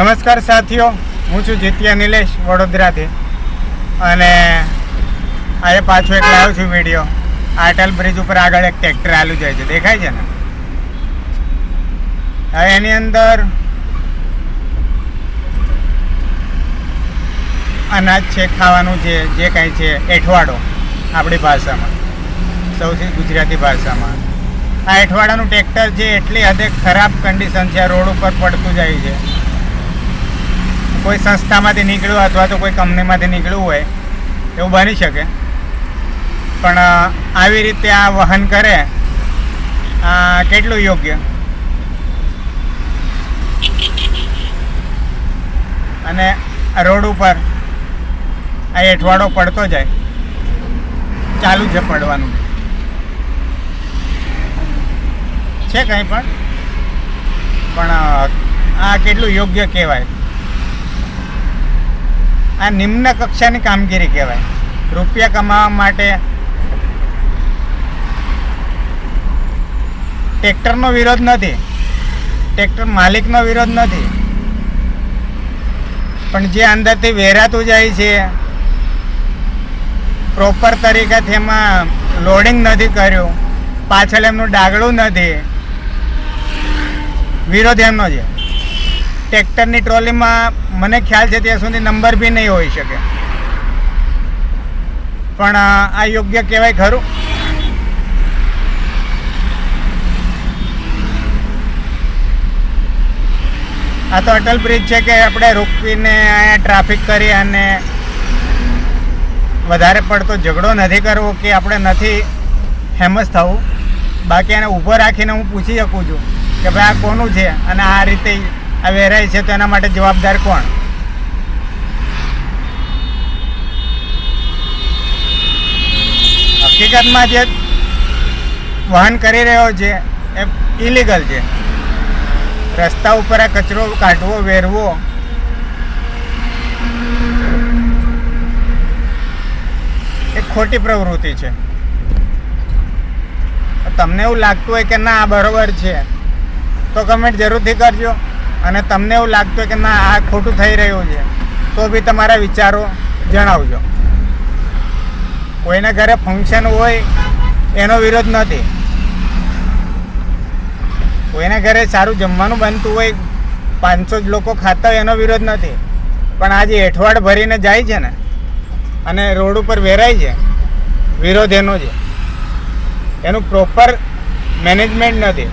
નમસ્કાર સાથીઓ, હું છું જીત્યા નિલેશ વડોદરાથી. અને આજે પાછો એક લાવ્યો છું વીડિયો. આટલ બ્રિજ ઉપર આગળ એક ટ્રેક્ટર આલુ જાય છે. દેખાય છે ને? હવે એની અંદર અનાજ છે, ખાવાનું છે, જે કાંઈ છે, એઠવાડો આપણી ભાષામાં. સૌથી ગુજરાતી ભાષામાં. આ એઠવાડાનું ટ્રેક્ટર છે, એટલી હદે ખરાબ કન્ડિશન છે રોડ ઉપર પડતું જાય છે. કોઈ સંસ્થામાંથી નીકળ્યું અથવા તો કોઈ કંપનીમાંથી નીકળ્યું હોય, એવું બની શકે. પણ આવી રીતે આ વહન કરે કેટલું યોગ્ય? અને રોડ ઉપર આ એઠવાડો પડતો જાય, ચાલુ છે પડવાનું. છે કંઈ પણ? પણ આ કેટલું યોગ્ય કહેવાય? આ નિમ્ન કક્ષાની કામગીરી કહેવાય. રૂપિયા કમાવા માટે ટ્રેક્ટરનો વિરોધ નથી. ટ્રેક્ટર માલિકનો વિરોધ નથી. પણ જે અંદરથી વેરાતું જાય છે પ્રોપર તરીકેથી એમાં લોડિંગ નથી કર્યું, પાછળ એમનું ડાગડું નથી. વિરોધ એમનો છે. ટ્રેક્ટરની ટ્રોલીમાં મને ખ્યાલ છે ત્યાં સુધી નંબર બી નહીં હોઈ શકે. પણ આ યોગ્ય કહેવાય ખરું? આ તો અટલ બ્રિજ છે કે આપણે રોકીને અહીંયા ટ્રાફિક કરી અને વધારે પડતો ઝઘડો નથી કરવો કે આપણે નથી ફેમસ થવું. બાકી એને ઊભો રાખીને હું પૂછી શકું છું કે ભાઈ આ કોનું છે અને આ રીતે આ વેરાય છે તો એના માટે જવાબદાર કોણ? હકીકતમાં જે વહન કરી રહ્યો છે, એ ઇલીગલ છે. રસ્તા ઉપર આ કચરો કાઢવો, વેરવો. એ ખોટી પ્રવૃત્તિ છે. તમને એવું લાગતું હોય કે ના બરોબર છે, તો કમેન્ટ જરૂરથી કરજો. અને તમને એવું લાગતું કે ના, આ ખોટું થઈ રહ્યું છે, તો બી તમારા વિચારો જણાવજો. કોઈના ઘરે ફંક્શન હોય, એનો વિરોધ નથી. કોઈના ઘરે સારું જમવાનું બનતું હોય, પાંચસો જ લોકો ખાતા હોય, એનો વિરોધ નથી. પણ આજે એઠવાડ ભરીને જાય છે ને, અને રોડ ઉપર વેરાય છે, વિરોધ એનો છે. એનું પ્રોપર મેનેજમેન્ટ નથી.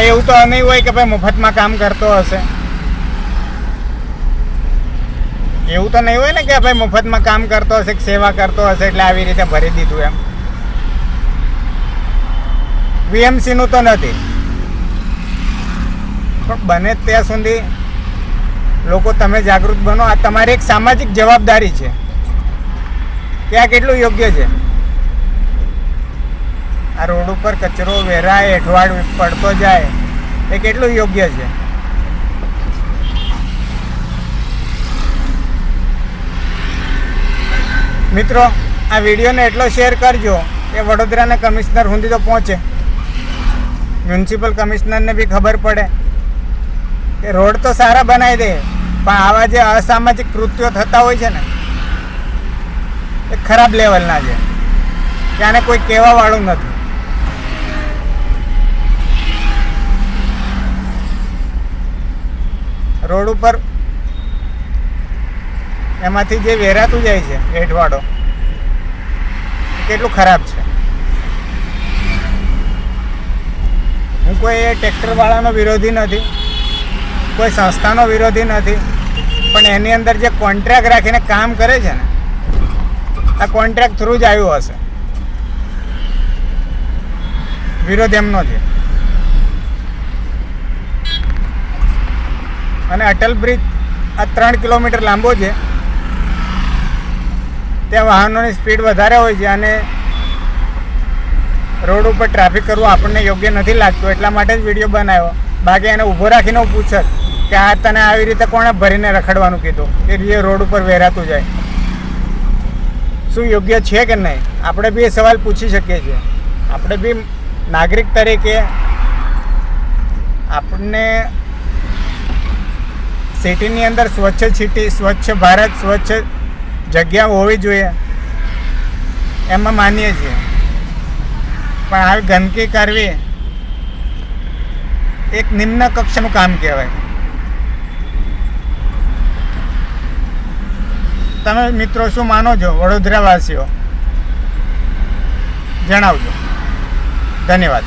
એવું તો નહીં હોય કે ભાઈ મફતમાં કામ કરતો હશે. એવું તો નહીં હોય ને કે ભાઈ મફતમાં કામ કરતો હશે સેવા કરતો હશે એટલે આવી રીતે ભરી દીધું એમ. વીએમસી નું તો નથી. પણ બને ત્યાં સુધી લોકો તમે જાગૃત બનો. આ તમારી એક સામાજિક જવાબદારી છે. કે આ કેટલું યોગ્ય છે? રોડ ઉપર કચરો વેરાય, એઠવાડ પડતો જાય, એ કેટલું યોગ્ય છે? મિત્રો, આ વિડીયોને એટલો શેર કરજો કે વડોદરાના કમિશનર સુધી તો પહોંચે. મ્યુનિસિપલ કમિશનરને બી ખબર પડે કે રોડ તો સારા બનાવી દે, પણ આવા જે અસામાજિક કૃત્યો થતા હોય છે ને, એ ખરાબ લેવલના છે. આને કોઈ કહેવા વાળું નથી. રોડ ઉપર એમાંથી જે વેરાતું જાય છે હેઠવાડો કેટલું ખરાબ છે. હું કોઈ ટ્રેક્ટરવાળાનો વિરોધી નથી, કોઈ સંસ્થાનો વિરોધી નથી, પણ એની અંદર જે કોન્ટ્રાક્ટ રાખીને કામ કરે છે ને, આ કોન્ટ્રાક્ટ થ્રુ જ આવ્યું હશે. વિરોધ એમનો છે. અને અટલ બ્રિજ આ ત્રણ કિલોમીટર લાંબો છે. ત્યાં વાહનોની સ્પીડ વધારે હોય છે અને રોડ ઉપર ટ્રાફિક કરવું આપણને યોગ્ય નથી લાગતું. એટલા માટે જ વીડિયો બનાવ્યો. બાકી એને ઊભો રાખીને હું પૂછત કે આ તને આવી રીતે કોણે ભરીને રખડવાનું કીધું? કે જે રોડ ઉપર વેરાતું જાય. શું યોગ્ય છે કે નહીં? આપણે બી એ સવાલ પૂછી શકીએ છીએ. આપણે બી નાગરિક તરીકે આપણને સિટીની અંદર સ્વચ્છ સિટી, સ્વચ્છ ભારત, સ્વચ્છ જગ્યા હોવી જોઈએ. એમાં માનીએ છીએ. પણ આવી ગંદકી કરવી એક નિમ્ન કક્ષાનું કામ કહેવાય. તમે મિત્રો શું માનો છો? વડોદરાવાસીઓ. જણાવજો. ધન્યવાદ.